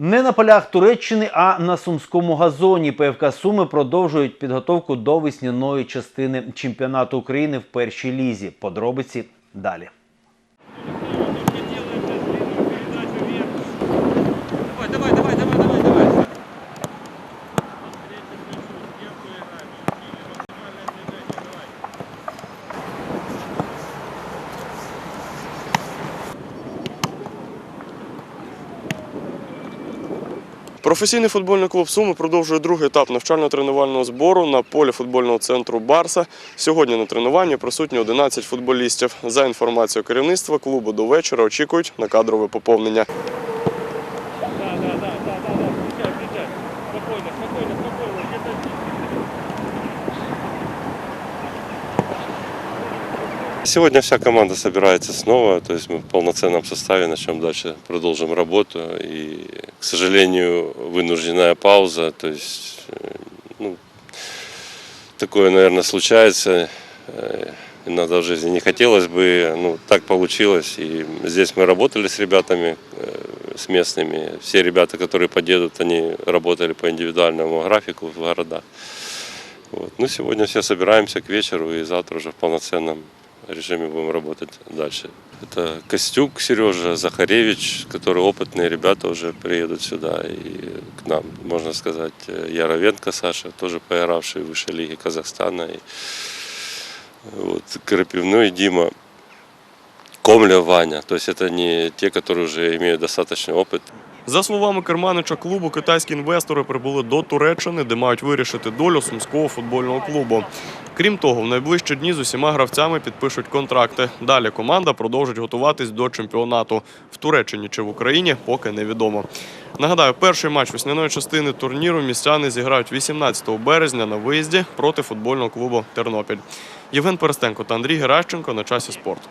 Не на полях Туреччини, а на сумському газоні ПФК Суми продовжують підготовку до весняної частини чемпіонату України в першій лізі. Подробиці далі. Професійний футбольний клуб Суми продовжує другий етап навчально-тренувального збору на полі футбольного центру Барса. Сьогодні на тренуванні присутні 11 футболістів. За інформацією керівництва клубу до вечора очікують на кадрове поповнення. Да, да, да, да, да, да. Спокойно, спокойно, спокойно. Сегодня вся команда собирается снова, то есть мы в полноценном составе начнем дальше, продолжим работу. И, к сожалению, вынужденная пауза, то есть, э, ну, такое, наверное, случается. Э, Иногда в жизни не хотелось бы, ну, так получилось. И здесь мы работали с ребятами, э, с местными. Все ребята, которые подъедут, они работали по индивидуальному графику в города. Вот. Ну, сегодня все собираемся к вечеру и завтра уже в полноценном режиме будем работать дальше. Это Костюк Сережа, Захаревич, которые опытные ребята уже приедут сюда и к нам, можно сказать, э, Яровенко Саша, тоже поигравший в высшей лиге Казахстана. И вот, Крапивной Дима, Комля Ваня. То есть это не те, которые уже имеют достаточный опыт. За словами керманича клубу, китайські інвестори прибули до Туреччини, де мають вирішити долю сумського футбольного клубу. Крім того, в найближчі дні з усіма гравцями підпишуть контракти. Далі команда продовжить готуватись до чемпіонату в Туреччині чи в Україні, поки невідомо. Нагадаю, перший матч весняної частини турніру містяни зіграють 18 березня на виїзді проти футбольного клубу Тернопіль. Євген Перестенко та Андрій Геращенко на часі спорту.